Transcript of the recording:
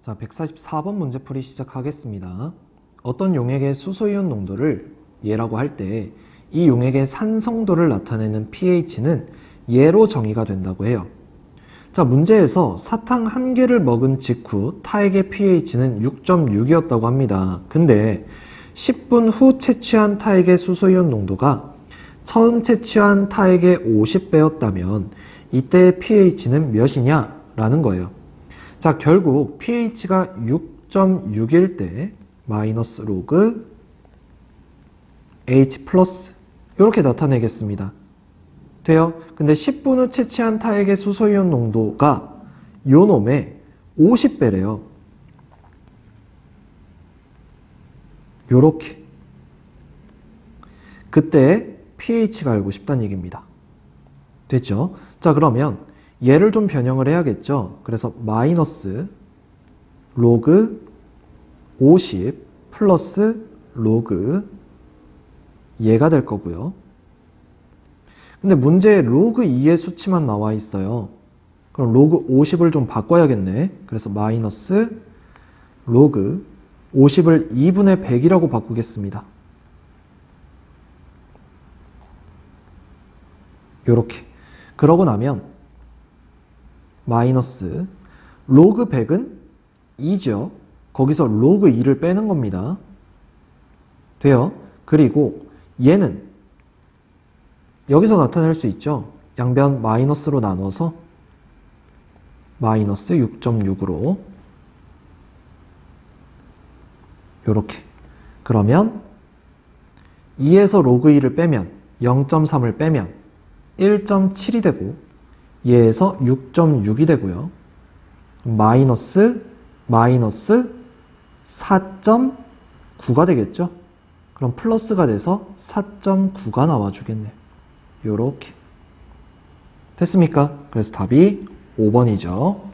자, 144번 문제풀이 시작하겠습니다. 어떤 용액의 수소이온 농도를 예라고 할 때 이 용액의 산성도를 나타내는 pH는 예로 정의가 된다고 해요. 자, 문제에서 사탕 한 개를 먹은 직후 타액의 pH는 6.6이었다고 합니다. 근데 10분 후 채취한 타액의 수소이온 농도가 처음 채취한 타액의 50배였다면 이때의 pH는 몇이냐? 라는 거예요. 자, 결국 pH가 6.6일 때 마이너스 로그 H 플러스 이렇게 나타내겠습니다. 돼요? 근데 10분 후 채취한 타액의 수소이온 농도가 요 놈의 50배래요. 요렇게. 그때 pH가 알고 싶다는 얘기입니다. 됐죠? 자, 그러면 얘를 좀 변형을 해야겠죠? 그래서 마이너스 로그 50 플러스 로그 얘가 될 거고요. 근데 문제에 로그 2의 수치만 나와 있어요. 그럼 로그 50을 좀 바꿔야겠네. 그래서 마이너스 로그 50을 2분의 100이라고 바꾸겠습니다. 요렇게. 그러고 나면 마이너스 로그 100은 2죠. 거기서 로그 2를 빼는 겁니다. 돼요? 그리고 얘는 여기서 나타낼 수 있죠. 양변 마이너스로 나눠서 마이너스 6.6으로 요렇게 그러면 2에서 로그 2를 빼면 0.3을 빼면 1.7이 되고 얘에서 6.6이 되고요. 마이너스 마이너스 4.9가 되겠죠. 그럼 플러스가 돼서 4.9가 나와주겠네. 요렇게. 됐습니까? 그래서 답이 5번이죠.